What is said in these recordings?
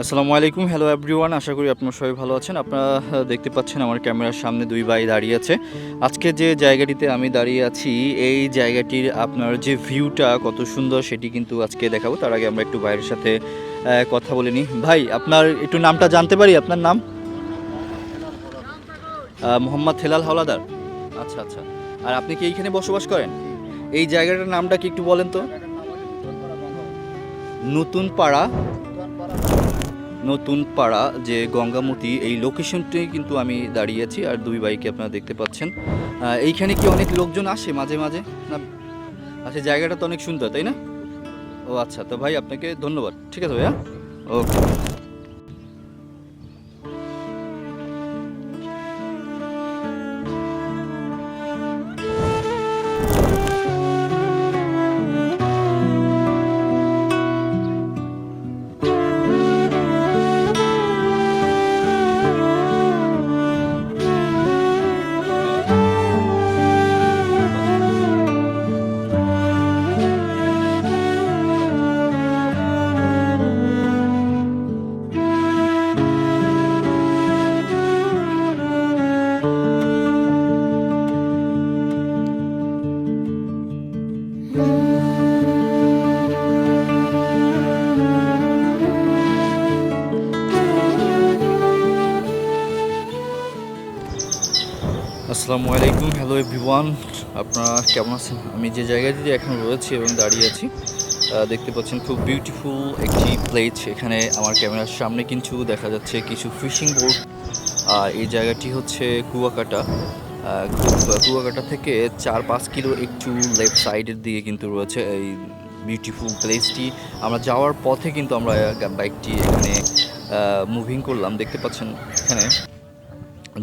আসসালামু আলাইকুম। Hello everyone আশা করি আপনারা সবাই ভালো আছেন। আপনারা দেখতে পাচ্ছেন আমার ক্যামেরার সামনে দুই ভাই দাঁড়িয়ে আছে। আজকে যে জায়গাটিতে আমি দাঁড়িয়ে আছি, এই জায়গাটির আপনার যে ভিউটা কত সুন্দর সেটি কিন্তু আজকে দেখাবো। তার আগে আমরা একটু ভাইয়ের সাথে কথা বলে নিই। ভাই, আপনার একটু নামটা জানতে পারি? আপনার নাম? মোহাম্মদ হেলাল হাওলাদার। আচ্ছা আচ্ছা। আর আপনি কি এইখানে বসবাস করেন? এই জায়গাটার নামটা কি একটু বলেন তো। নতুন পাড়া নতুন পাড়া যে গঙ্গামতি, এই লোকেশনটি কিন্তু আমি দাঁড়িয়ে আছি আর দুই বাইকে আপনারা দেখতে পাচ্ছেন। এইখানে কি অনেক লোকজন আসে মাঝে মাঝে? না? আচ্ছা জায়গাটা তো অনেক সুন্দর, তাই না? ও আচ্ছা তো ভাই আপনাকে ধন্যবাদ। ঠিক আছে ভাইয়া? ওকে। আসসালামু আলাইকুম। হ্যালো এভরিওয়ান আপনারা কেমন আছেন? আমি যে জায়গাটিতে এখন রয়েছি এবং দাঁড়িয়ে আছি দেখতে পাচ্ছেন খুব বিউটিফুল একটি প্লেস এখানে আমার ক্যামেরার সামনে কিন্তু দেখা যাচ্ছে কিছু ফিশিং বোট আর এই জায়গাটি হচ্ছে কুয়াকাটা। কুয়াকাটা থেকে চার পাঁচ কিলো একটু লেফট সাইডের দিকে কিন্তু রয়েছে এই বিউটিফুল প্লেসটি আমরা যাওয়ার পথে কিন্তু আমরা বাইকটি এখানে মুভিং করলাম। দেখতে পাচ্ছেন এখানে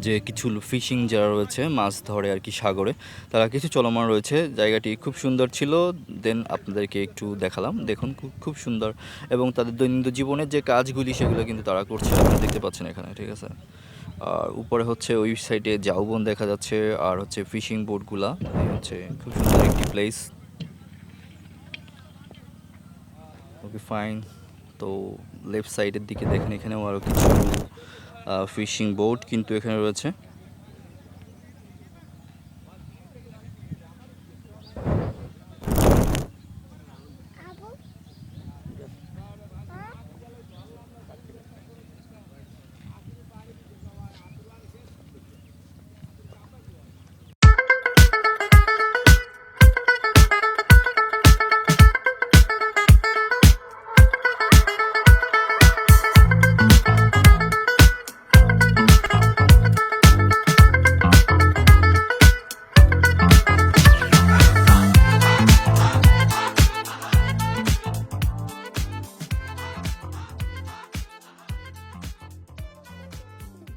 যে কিছু ফিশিং যারা রয়েছে, মাছ ধরে আর কি সাগরে, তারা কিছু চলমান রয়েছে। জায়গাটি খুব সুন্দর ছিল। দেন আপনাদেরকে একটু দেখালাম। দেখুন, খুব সুন্দর। এবং তাদের দৈনন্দিন জীবনের যে কাজগুলি, সেগুলো কিন্তু তারা করছে। আপনারা দেখতে পাচ্ছেন এখানে, ঠিক আছে? আর উপরে হচ্ছে ওই সাইডে জাউবন দেখা যাচ্ছে। আর হচ্ছে ফিশিং বোটগুলা। হচ্ছে খুব সুন্দর একটি প্লেস ওকে ফাইন তো লেফট সাইডের দিকে দেখেন, এখানেও আরও কিছু ফিশিং বোট কিন্তু এখানে রয়েছে।